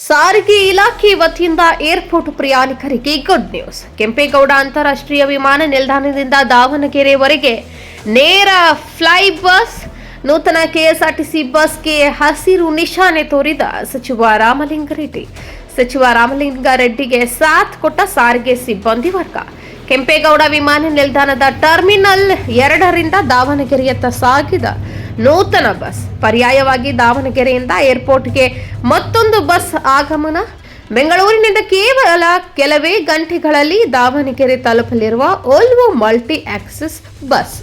ಸಾರಿಗೆ ಇಲಾಖೆ ವತಿಯಿಂದ ಏರ್ಪೋರ್ಟ್ ಪ್ರಯಾಣಿಕರಿಗೆ ಗುಡ್ ನ್ಯೂಸ್ ಕೆಂಪೇಗೌಡ ಅಂತಾರಾಷ್ಟ್ರೀಯ ವಿಮಾನ ನಿಲ್ದಾಣದಿಂದ ದಾವಣಗೆರೆವರೆಗೆ ನೇರ ಫ್ಲೈ ಬಸ್ ನೂತನ ಕೆಎಸ್ಆರ್ಟಿಸಿ ಬಸ್ಗೆ ಹಸಿರು ನಿಶಾನೆ ತೋರಿದ ಸಚಿವ ರಾಮಲಿಂಗಾರೆಡ್ಡಿ ಸಚಿವ ರಾಮಲಿಂಗಾರೆಡ್ಡಿಗೆ ಸಾಥ್ ಕೊಟ್ಟ ಸಾರಿಗೆ ಸಿಬ್ಬಂದಿ ವರ್ಗ. ಕೆಂಪೇಗೌಡ ವಿಮಾನ ನಿಲ್ದಾಣದ ಟರ್ಮಿನಲ್ ಎರಡರಿಂದ ದಾವಣಗೆರೆಯತ್ತ ಸಾಗಿದ ನೂತನ ಬಸ್. ಪರ್ಯಾಯವಾಗಿ ದಾವಣಗೆರೆಯಿಂದ ಏರ್ಪೋರ್ಟ್ಗೆ ಮತ್ತೊಂದು ಬಸ್ ಆಗಮನ. ಬೆಂಗಳೂರಿನಿಂದ ಕೇವಲ ಕೆಲವೇ ಗಂಟೆಗಳಲ್ಲಿ Davanagere ತಲುಪಲಿರುವ Volvo multi axis bus.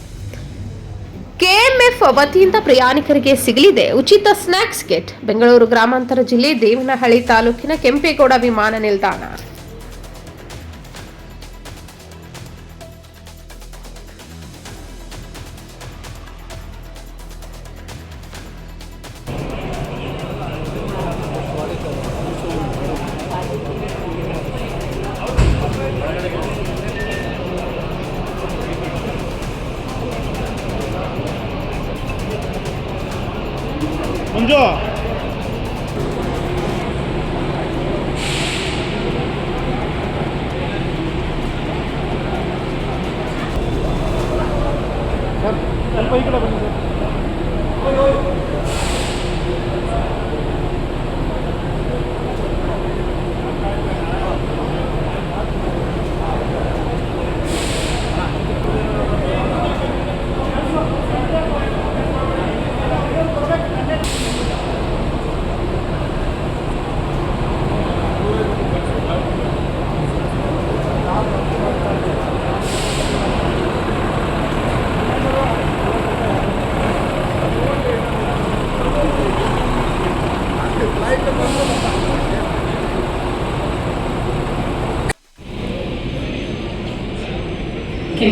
KMF ವತಿಯಿಂದ ಪ್ರಯಾಣಿಕರಿಗೆ ಸಿಗಲಿದೆ. ಉಚಿತ ಸ್ನಾಕ್ಸ್ ಕಿಟ್. ಬೆಂಗಳೂರು ಗ್ರಾಮಾಂತರ ಜಿಲ್ಲೆ ದೇವನಹಳ್ಳಿ ತಾಲೂಕಿನ ಕೆಂಪೇಗೌಡ ವಿಮಾನ ನಿಲ್ದಾಣ. Amca.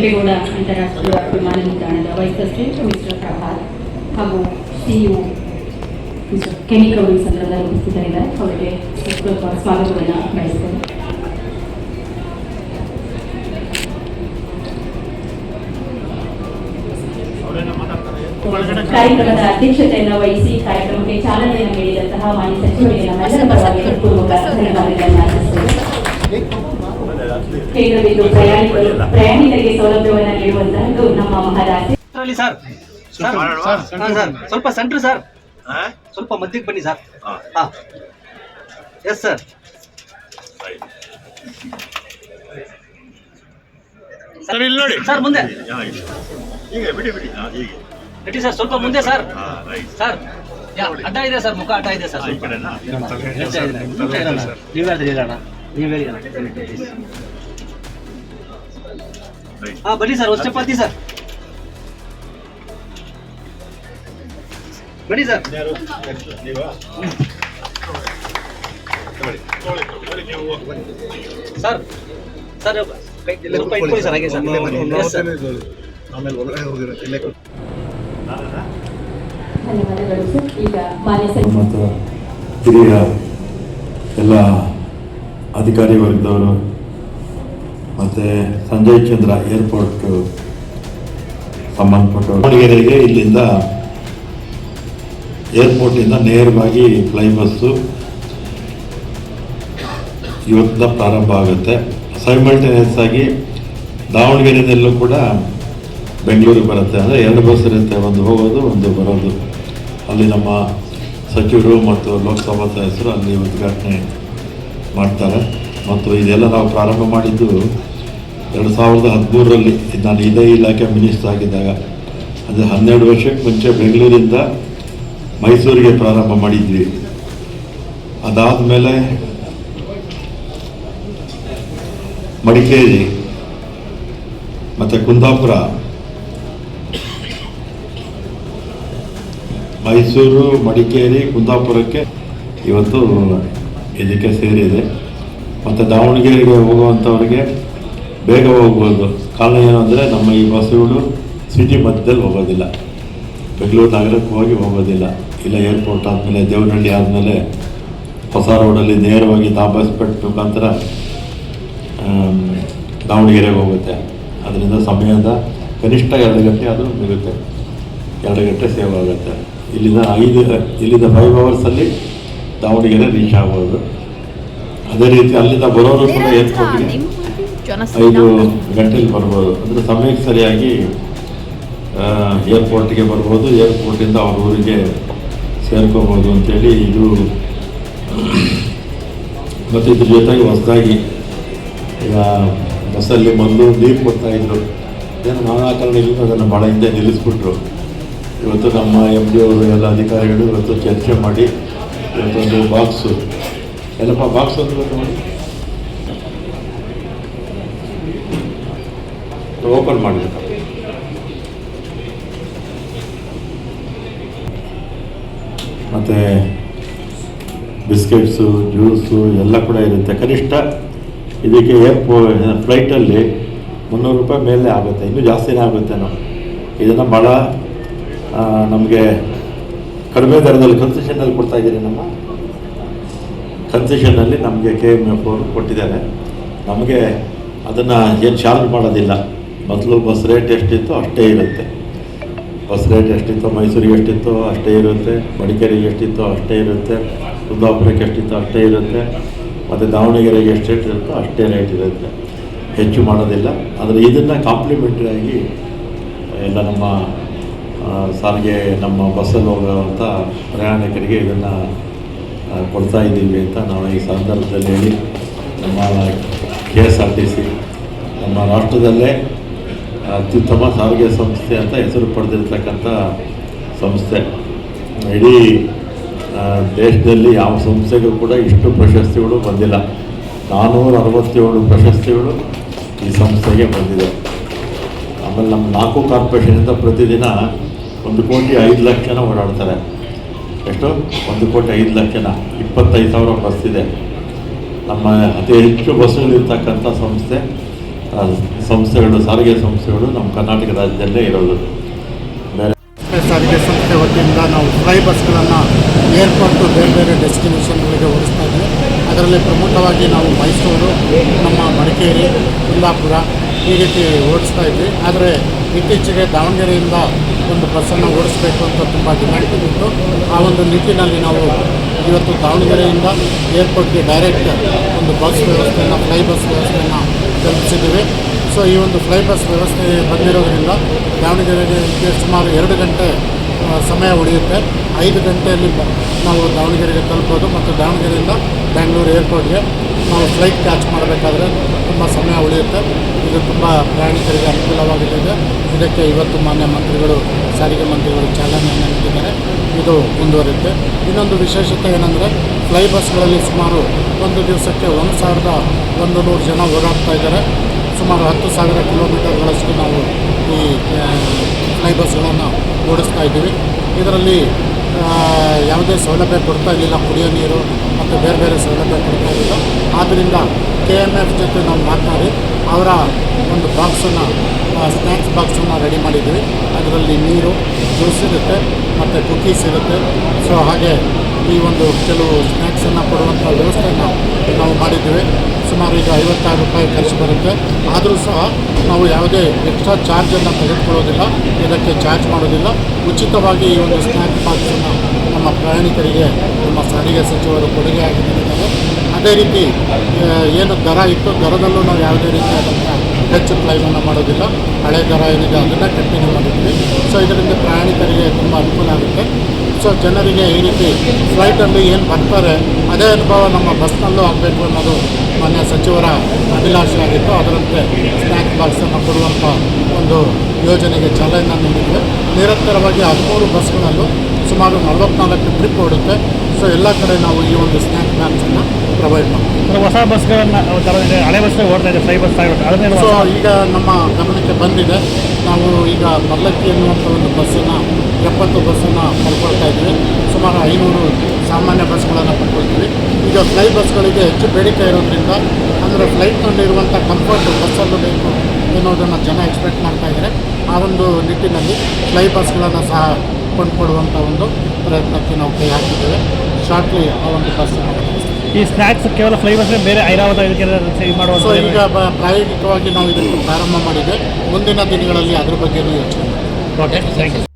ಕೆಂಪೇಗೌಡ ಅಂತಾರಾಷ್ಟ್ರೀಯ ವಿಮಾನ ನಿಲ್ದಾಣದ ವೈಸ್ ಪ್ರೆಸಿಡೆಂಟ್ ಮಿಸ್ಟರ್ ಪ್ರಭಾತ್ ಹಾಗೂ ಸಿಇಒ ಮಿಸ್ಟರ್ ಕೆನಿಕ್ ಅವರು ಈ ಸಂದರ್ಭದಲ್ಲಿ ಉಪಸ್ಥಿತರಿದ್ದಾರೆ ಅವರಿಗೆ ಸ್ವಲ್ಪ ಸ್ವಾಗತವನ್ನು ಬಯಸ್ತೇನೆ ಕಾರ್ಯಕ್ರಮದ ಅಧ್ಯಕ್ಷತೆಯನ್ನು ವಹಿಸಿ ಕಾರ್ಯಕ್ರಮಕ್ಕೆ ಚಾಲನೆಯನ್ನು ನೀಡಿದಂತಹ ಮಾನ್ಯ ಸಚಿವರಿಗೆ ನಮ್ಮೆಲ್ಲರ ಪರವಾಗಿ ಹೃತ್ಪೂರ್ವಕ ಧನ್ಯವಾದಗಳನ್ನು ಅರ್ಪಿಸುತ್ತೇವೆ ಕೇಂದ್ರವಿದ್ದು ಪ್ರಯಾಣಿಕರು ಪ್ರಯಾಣಿಕರಿಗೆ ಸೌಲಭ್ಯವನ್ನು ನಮ್ಮ ಸರ್ ಸ್ವಲ್ಪ ಸೆಂಟ್ರ್ ಸರ್? ಸ್ವಲ್ಪ ಮಧ್ಯಕ್ಕೆ ಬನ್ನಿ ಸರ್ ಎಸ್ ಸರ್ ಸರ್ ಇಲ್ಲಿ ನೋಡಿ ಸರ್ ಮುಂದೆ. ಹೀಗೆ ಬಿಡಿ ಬಿಡಿ ಹೀಗೆ ನಟಿ ಸರ್ ಸ್ವಲ್ಪ ಮುಂದೆ ಸರ್ ಸರ್ ಅಡ್ಡ ಇದೆ ಸರ್ ಮುಖ ಅಡ್ಡ ಇದೆ ಸರ್ ನೀವಾದ್ರೆ ಇರೋಣ ನೀವು ಹೇಳಿ ಹಾ ಬನ್ನಿ ಸರ್ ಒಂದು ಚಪಾತಿ ಸರ್. ಬನ್ನಿ ಸರ್. ಸರ್ ಸರ್ ಸ್ವಲ್ಪ ಇಟ್ಕೊಳ್ಳಿ ಸರ್ ಹಾಗೆ ಸರ್. ಆಮೇಲೆ ಒಳಗಡೆ ಹೋಗಿರೋ ಇಲ್ಲೇ ಧನ್ಯವಾದಗಳು ಸರ್. ಈಗ ಮಾನ್ಯ ಹಿರಿಯ ಎಲ್ಲ ಅಧಿಕಾರಿ ವರ್ಗದವರು ಮತ್ತು ಸಂಜಯ್ ಚಂದ್ರ ಏರ್ಪೋರ್ಟ್ ಸಂಬಂಧಪಟ್ಟ ದಾವಣಗೆರೆಗೆ ಇಲ್ಲಿಂದ ಏರ್ಪೋರ್ಟಿಂದ ನೇರವಾಗಿ ಫ್ಲೈ ಬಸ್ಸು ಇವತ್ತಿಂದ ಪ್ರಾರಂಭ ಆಗುತ್ತೆ. ಸೈಮಲ್ಟೇನಿಯಸ್ ಆಗಿ ದಾವಣಗೆರೆಯಲ್ಲೂ ಕೂಡ ಬೆಂಗಳೂರಿಗೆ ಬರುತ್ತೆ. ಅಂದರೆ ಎರಡು ಬಸ್ ಇರುತ್ತೆ. ಒಂದು ಹೋಗೋದು, ಒಂದು ಬರೋದು. ಅಲ್ಲಿ ನಮ್ಮ ಸಚಿವರು ಮತ್ತು ಲೋಕಸಭಾ ಸದಸ್ಯರು ಅಲ್ಲಿ ಉದ್ಘಾಟನೆ ಮಾಡ್ತಾರೆ. ಮತ್ತು ಇದೆಲ್ಲ ನಾವು ಪ್ರಾರಂಭ ಮಾಡಿದ್ದು ಎರಡು ಸಾವಿರದ ಹದಿಮೂರರಲ್ಲಿ. ನಾನು ಇದೇ ಇಲಾಖೆ ಮಿನಿಸ್ಟರ್ ಆಗಿದ್ದಾಗ. ಅಂದರೆ ಹನ್ನೆರಡು ವರ್ಷಕ್ಕೆ ಮುಂಚೆ ಬೆಂಗಳೂರಿಂದ ಮೈಸೂರಿಗೆ ಪ್ರಾರಂಭ ಮಾಡಿದ್ವಿ. ಅದಾದ ಮೇಲೆ ಮಡಿಕೇರಿ ಮತ್ತು ಕುಂದಾಪುರ ಮೈಸೂರು ಮಡಿಕೇರಿ ಕುಂದಾಪುರಕ್ಕೆ ಇವತ್ತು ಇದಕ್ಕೆ ಸೇರಿದೆ. ಮತ್ತು ದಾವಣಗೆರೆಗೆ ಹೋಗುವಂಥವ್ರಿಗೆ ಬೇಗ ಹೋಗ್ಬೋದು. ಕಾರಣ ಏನು ಅಂದರೆ ನಮ್ಮ ಈ ಬಸ್ಸುಗಳು ಸಿಟಿ ಮಧ್ಯದಲ್ಲಿ ಹೋಗೋದಿಲ್ಲ. ಬೆಂಗಳೂರು ನಗರಕ್ಕೆ ಹೋಗಿ ಹೋಗೋದಿಲ್ಲ. ಇಲ್ಲ ಏರ್ಪೋರ್ಟ್ ಆದಮೇಲೆ, ದೇವನಹಳ್ಳಿ ಆದಮೇಲೆ, ಹೊಸ ರೋಡಲ್ಲಿ ನೇರವಾಗಿ ತಾಬಸ್ಪೇಟ್ ಮುಖಾಂತರ ದಾವಣಗೆರೆಗೆ ಹೋಗುತ್ತೆ. ಅದರಿಂದ ಸಮಯದ ಕನಿಷ್ಠ ಎರಡು ಗಂಟೆ ಅದು ಮುಗುತ್ತೆ. ಎರಡು ಗಂಟೆ ಸೇವ್ ಆಗುತ್ತೆ. ಇಲ್ಲಿಂದ ಐದು ಇಲ್ಲಿಂದ ಫೈವ್ ಅವರ್ಸಲ್ಲಿ ದಾವಣಗೆರೆ ರೀಚ್ ಆಗ್ಬೋದು. ಅದೇ ರೀತಿ ಅಲ್ಲಿಂದ ಬರೋರು ಕೂಡ ಏರ್ಪೋರ್ಟ್ಗೆ ಐದು ಗಂಟೆಲಿ ಬರ್ಬೋದು. ಅಂದರೆ ಸಮಯಕ್ಕೆ ಸರಿಯಾಗಿ ಏರ್ಪೋರ್ಟ್ಗೆ ಬರ್ಬೋದು. ಏರ್ಪೋರ್ಟಿಂದ ಅವ್ರ ಊರಿಗೆ ಸೇರ್ಕೋಬೋದು ಅಂತೇಳಿ ಇದು ಮತ್ತು ಇದ್ರ ಜೊತೆಗೆ ಹೊಸದಾಗಿ ಈಗ ಬಸ್ಸಲ್ಲಿ ಮೊದಲು ನೀರು ಕೊಡ್ತಾಯಿದ್ರು ಏನು ನಾನಾ ಕಾರಣಗಳಿಂದ ಅದನ್ನು ಭಾಳ ಹಿಂದೆ ನಿಲ್ಲಿಸ್ಬಿಟ್ರು. ಇವತ್ತು ನಮ್ಮ ಎಂ ಡಿ ಅವರು ಎಲ್ಲ ಅಧಿಕಾರಿಗಳು ಇವತ್ತು ಚರ್ಚೆ ಮಾಡಿ ಇವತ್ತೊಂದು ಬಾಕ್ಸು ಎಲ್ಲಪ್ಪ ಬಾಕ್ಸ್ ಅಂತ ನೋಡಿ? ಓಪನ್ ಮಾಡಬೇಕು. ಮತ್ತು ಬಿಸ್ಕೆಟ್ಸು ಜ್ಯೂಸು ಎಲ್ಲ ಕೂಡ ಇರುತ್ತೆ. ಕನಿಷ್ಠ ಇದಕ್ಕೆ ಏರ್ಪೋ ಫ್ಲೈಟಲ್ಲಿ ಮುನ್ನೂರು ರೂಪಾಯಿ ಮೇಲೆ ಆಗುತ್ತೆ. ಇನ್ನೂ ಜಾಸ್ತಿನೇ ಆಗುತ್ತೇನೋ ಇದನ್ನು ಭಾಳ ನಮಗೆ ಕಡಿಮೆ ದರದಲ್ಲಿ ಕನ್ಸೆಷನಲ್ಲಿ ಕೊಡ್ತಾ ಇದ್ದೀರಿ ನಮ್ಮ? ಕನ್ಸೆಷನಲ್ಲಿ ನಮಗೆ ಕೆ ಎಂ ಎಫ್ ಅವರು ಕೊಟ್ಟಿದ್ದಾರೆ. ನಮಗೆ ಅದನ್ನು ಏನು ಚಾರ್ಜ್ ಮಾಡೋದಿಲ್ಲ. ಮೊದಲು ಬಸ್ ರೇಟ್ ಎಷ್ಟಿತ್ತು ಅಷ್ಟೇ ಇರುತ್ತೆ. ಬಸ್ ರೇಟ್ ಎಷ್ಟಿತ್ತು, ಮೈಸೂರಿಗೆ ಎಷ್ಟಿತ್ತು ಅಷ್ಟೇ ಇರುತ್ತೆ. ಮಡಿಕೇರಿಗೆ ಎಷ್ಟಿತ್ತು ಅಷ್ಟೇ ಇರುತ್ತೆ. ಕುಂದಾಪುರಕ್ಕೆ ಎಷ್ಟಿತ್ತು ಅಷ್ಟೇ ಇರುತ್ತೆ. ಮತ್ತು ದಾವಣಗೆರೆಗೆ ಎಷ್ಟು ರೇಟ್ ಇರುತ್ತೋ ಅಷ್ಟೇ ರೇಟ್ ಇರುತ್ತೆ. ಹೆಚ್ಚು ಮಾಡೋದಿಲ್ಲ. ಆದರೆ ಇದನ್ನು ಕಾಂಪ್ಲಿಮೆಂಟ್ರಿಯಾಗಿ ಎಲ್ಲ ನಮ್ಮ ಸಾರಿಗೆ ನಮ್ಮ ಬಸ್ಸಲ್ಲಿ ಹೋಗುವಂಥ ಪ್ರಯಾಣಿಕರಿಗೆ ಇದನ್ನು ಕೊಡ್ತಾ ಇದ್ದೀವಿ ಅಂತ ನಾವು ಈ ಸಂದರ್ಭದಲ್ಲಿ ಹೇಳಿ ನಮ್ಮ K S R T C ನಮ್ಮ ರಾಷ್ಟ್ರದಲ್ಲೇ ಅತ್ಯುತ್ತಮ ಸಾರಿಗೆ ಸಂಸ್ಥೆ ಅಂತ ಹೆಸರು ಪಡೆದಿರ್ತಕ್ಕಂಥ ಸಂಸ್ಥೆ. ಇಡೀ ದೇಶದಲ್ಲಿ ಯಾವ ಸಂಸ್ಥೆಗೂ ಕೂಡ ಇಷ್ಟು ಪ್ರಶಸ್ತಿಗಳು ಬಂದಿಲ್ಲ. ನಾನ್ನೂರ ಅರವತ್ತೇಳು ಪ್ರಶಸ್ತಿಗಳು ಈ ಸಂಸ್ಥೆಗೆ ಬಂದಿದೆ. ಆಮೇಲೆ ನಮ್ಮ ನಾಲ್ಕು ಕಾರ್ಪೊರೇಷನಿಂದ ಪ್ರತಿದಿನ ಒಂದು ಕೋಟಿ ಐದು ಲಕ್ಷ ಜನ ಓಡಾಡ್ತಾರೆ. ಎಷ್ಟು? ಒಂದು ಕೋಟಿ ಐದು ಲಕ್ಷ ಜನ ಇಪ್ಪತ್ತೈದು ಸಾವಿರ ಬಸ್ ಇದೆ. ನಮ್ಮ ಅತಿ ಹೆಚ್ಚು ಬಸ್ಸುಗಳಿರ್ತಕ್ಕಂಥ ಸಂಸ್ಥೆ ಸಂಸ್ಥೆಗಳು, ಸಾರಿಗೆ ಸಂಸ್ಥೆಗಳು ನಮ್ಮ ಕರ್ನಾಟಕ ರಾಜ್ಯದಲ್ಲೇ ಇರೋದು. ಬೇರೆ ಸಾರಿಗೆ ಸಂಸ್ಥೆ ವತಿಯಿಂದ ನಾವು ಫ್ಲೈ ಬಸ್ಗಳನ್ನು ಏರ್ಪೋರ್ಟು ಬೇರೆ ಬೇರೆ ಡೆಸ್ಟಿನೇಷನ್ಗಳಿಗೆ ಓಡಿಸ್ತಾ ಇದ್ದೀವಿ ಅದರಲ್ಲಿ ಪ್ರಮುಖವಾಗಿ ನಾವು ಮೈಸೂರು, ನಮ್ಮ ಮಡಿಕೇರಿ, ಕುಂದಾಪುರ ಈ ರೀತಿ ಓಡಿಸ್ತಾ ಇದ್ವಿ. ಆದರೆ ಇತ್ತೀಚೆಗೆ ದಾವಣಗೆರೆಯಿಂದ ಒಂದು ಬಸ್ಸನ್ನು ಓಡಿಸ್ಬೇಕು ಅಂತ ತುಂಬ ಡಿಮ್ಯಾಂಡ್ ಇತ್ತು ಆ ಒಂದು ನಿಟ್ಟಿನಲ್ಲಿ ನಾವು ಇವತ್ತು ದಾವಣಗೆರೆಯಿಂದ ಏರ್ಪೋರ್ಟ್ಗೆ ಡೈರೆಕ್ಟ್ ಒಂದು ಬಸ್ ವ್ಯವಸ್ಥೆಯನ್ನು ಫ್ಲೈ ಬಸ್ ವ್ಯವಸ್ಥೆಯನ್ನು ಕಲ್ಪಿಸಿದ್ದೀವಿ. ಸೊ ಈ ಒಂದು ಫ್ಲೈ ಬಸ್ ವ್ಯವಸ್ಥೆ ಬಂದಿರೋದ್ರಿಂದ ದಾವಣಗೆರೆಗೆ ಸುಮಾರು ಎರಡು ಗಂಟೆ ಸಮಯ ಉಳಿಯುತ್ತೆ. ಐದು ಗಂಟೆಯಲ್ಲಿ ನಾವು ದಾವಣಗೆರೆಗೆ ತಲುಪೋದು ಮತ್ತು ದಾವಣಗೆರೆಯಿಂದ ಬ್ಯಾಂಗ್ಳೂರು ಏರ್ಪೋರ್ಟ್ಗೆ ನಾವು ಫ್ಲೈಟ್ ಕ್ಯಾಚ್ ಮಾಡಬೇಕಾದ್ರೆ ತುಂಬ ಸಮಯ ಉಳಿಯುತ್ತೆ. ಇದು ತುಂಬ ಪ್ರಯಾಣಿಕರಿಗೆ ಅನುಕೂಲವಾಗಲಿದೆ ಇದಕ್ಕೆ ಇವತ್ತು ಮಾನ್ಯ ಮಂತ್ರಿಗಳು, ಸಾರಿಗೆ ಮಂತ್ರಿಗಳು ಚಾಲನೆ ನೀಡಿದ್ದಾರೆ. ಇದು ಮುಂದುವರಿಯುತ್ತೆ. ಇನ್ನೊಂದು ವಿಶೇಷತೆ ಏನಂದರೆ ಫ್ಲೈ ಬಸ್ಗಳಲ್ಲಿ ಸುಮಾರು ಒಂದು ದಿವಸಕ್ಕೆ ಒಂದು ಸಾವಿರದ ಒಂದು ನೂರು ಜನ ಓಡಾಡ್ತಾ ಇದ್ದಾರೆ. ಸುಮಾರು ಹತ್ತು ಸಾವಿರ ಕಿಲೋಮೀಟರ್ಗಳಷ್ಟು ನಾವು ಈ ಫ್ಲೈ ಬಸ್ಗಳನ್ನು ಓಡಿಸ್ತಾ ಇದ್ದೀವಿ. ಇದರಲ್ಲಿ ಯಾವುದೇ ಸೌಲಭ್ಯ ಕೊಡ್ತಾ ಇರಲಿಲ್ಲ, ಕುಡಿಯೋ ನೀರು ಮತ್ತು ಬೇರೆ ಬೇರೆ ಸೌಲಭ್ಯ ಕೊಡ್ತಾ ಇರಲಿಲ್ಲ. ಆದ್ದರಿಂದ ಕೆ ಎಂ ಎಫ್ ಜೊತೆ ನಾವು ಮಾತನಾಡಿ ಅವರ ಒಂದು ಬಾಕ್ಸನ್ನು ಸ್ನ್ಯಾಕ್ಸ್ ಬಾಕ್ಸನ್ನು ರೆಡಿ ಮಾಡಿದ್ವಿ ಅದರಲ್ಲಿ ನೀರು ಜ್ಯೂಸ್ ಇರುತ್ತೆ, ಮತ್ತು ಕುಕೀಸ್ ಇರುತ್ತೆ. ಸೊ ಹಾಗೆ ಈ ಒಂದು ಕೆಲವು ಸ್ನ್ಯಾಕ್ಸನ್ನು ಕೊಡುವಂಥ ವ್ಯವಸ್ಥೆಯನ್ನು ನಾವು ಮಾಡಿದ್ದೀವಿ. ಸುಮಾರು ಈಗ ಐವತ್ತಾರು ರೂಪಾಯಿ ಖರ್ಚು ಬರುತ್ತೆ. ಆದರೂ ಸಹ ನಾವು ಯಾವುದೇ ಎಕ್ಸ್ಟ್ರಾ ಚಾರ್ಜನ್ನು ತೆಗೆದುಕೊಳ್ಳೋದಿಲ್ಲ. ಇದಕ್ಕೆ ಚಾರ್ಜ್ ಮಾಡೋದಿಲ್ಲ. ಉಚಿತವಾಗಿ ಈ ಒಂದು ಸ್ನ್ಯಾಕ್ ಬಾಕ್ಸನ್ನು ನಮ್ಮ ಪ್ರಯಾಣಿಕರಿಗೆ, ನಮ್ಮ ಸಾರಿಗೆ ಸಚಿವರು ಕೊಡುಗೆ ಆಗಿದ್ದಾರೆ ಅದೇ ರೀತಿ ಏನು ದರ ಇತ್ತು ದರದಲ್ಲೂ ನಾವು ಯಾವುದೇ ರೀತಿಯಾದಂಥ ಹೆಚ್ಚು ಕ್ಲೈಮನ್ನು ಮಾಡೋದಿಲ್ಲ. ಹಳೆ ದರ ಏನಿದೆ ಅದನ್ನೇ ಕಂಟಿನ್ಯೂ ಮಾಡಿದ್ವಿ. ಸೊ ಇದರಿಂದ ಪ್ರಯಾಣಿಕರಿಗೆ ತುಂಬ ಅನುಕೂಲ ಆಗುತ್ತೆ. ಸೊ ಜನರಿಗೆ ಈ ರೀತಿ ಫ್ಲೈಟಲ್ಲಿ ಏನು ಬರ್ತಾರೆ, ಅದೇ ಅನುಭವ ನಮ್ಮ ಬಸ್ನಲ್ಲೂ ಆಗಬೇಕು ಅನ್ನೋದು ಮಾನ್ಯ ಸಚಿವರ ಅಭಿಲಾಷೆ ಆಗಿತ್ತು. ಅದರಂತೆ ಸ್ನ್ಯಾಕ್ ಬಾಕ್ಸನ್ನು ಕೊಡುವಂಥ ಒಂದು ಯೋಜನೆಗೆ ಚಾಲನೆ ನೀಡಿದೆ ನಿರಂತರವಾಗಿ ಹದಿಮೂರು ಬಸ್ಗಳಲ್ಲೂ ಸುಮಾರು ನಲವತ್ನಾಲ್ಕು ಟ್ರಿಪ್ ಓಡುತ್ತೆ. ಸೊ ಎಲ್ಲ ಕಡೆ ನಾವು ಈ ಒಂದು ಸ್ನ್ಯಾಕ್ ಬಾಕ್ಸನ್ನು ಪ್ರೊವೈಡ್ ಮಾಡ್ತೀವಿ. ಹೊಸ ಬಸ್ಗಳನ್ನ ಹಳೆ ಬಸ್ ಓಡ್ತಾ ಇದೆ ಫ್ಲೈ ಬಸ್ ಆಗಿರುತ್ತೆ ಸೊ ಈಗ ನಮ್ಮ ಗಮನಕ್ಕೆ ಬಂದಿದೆ ನಾವು ಈಗ ಪಲ್ಲಕ್ಕಿ ಎನ್ನುವಂಥ ಒಂದು ಬಸ್ಸನ್ನು ಎಪ್ಪತ್ತು ಬಸ್ಸನ್ನು ಪಡ್ಕೊಳ್ತಾ ಇದ್ವಿ ಸುಮಾರು ಐನೂರು ಸಾಮಾನ್ಯ ಬಸ್ಗಳನ್ನು ಪಡ್ಕೊಳ್ತೀವಿ. ಈಗ ಫ್ಲೈ ಬಸ್ಗಳಿಗೆ ಹೆಚ್ಚು ಬೇಡಿಕೆ ಇರೋದ್ರಿಂದ ಅಂದರೆ ಫ್ಲೈಟ್ನಲ್ಲಿರುವಂಥ ಕಂಫರ್ಟ್ ಬಸ್ಸಲ್ಲೂ ಬೇಕು ಎನ್ನುವುದನ್ನು ಜನ ಎಕ್ಸ್ಪೆಕ್ಟ್ ಮಾಡ್ತಾ ಇದ್ದಾರೆ. ಆ ಒಂದು ನಿಟ್ಟಿನಲ್ಲಿ ಫ್ಲೈ ಬಸ್ಗಳನ್ನು ಸಹ ಕೊಂಡ್ಕೊಡುವಂಥ ಒಂದು ಪ್ರಯತ್ನಕ್ಕೆ ನಾವು ಕೈ ಹಾಕಿದ್ದೇವೆ. ಶಾರ್ಟ್ಲಿ ಆ ಒಂದು ಬಸ್ ಈ ಸ್ನ್ಯಾಕ್ಸ್ ಕೇವಲ ಫ್ಲೇವರ್ಸ್ ಬೇರೆ ಐರಾವತ ಸೇವ್ ಸೊ ಈಗ ಪ್ರಾಯೋಗಿಕವಾಗಿ ನಾವು ಇದನ್ನು ಪ್ರಾರಂಭ ಮಾಡಿದೆ. ಮುಂದಿನ ದಿನಗಳಲ್ಲಿ ಅದ್ರ ಬಗ್ಗೆ ಯೋಚನೆ. Okay thank you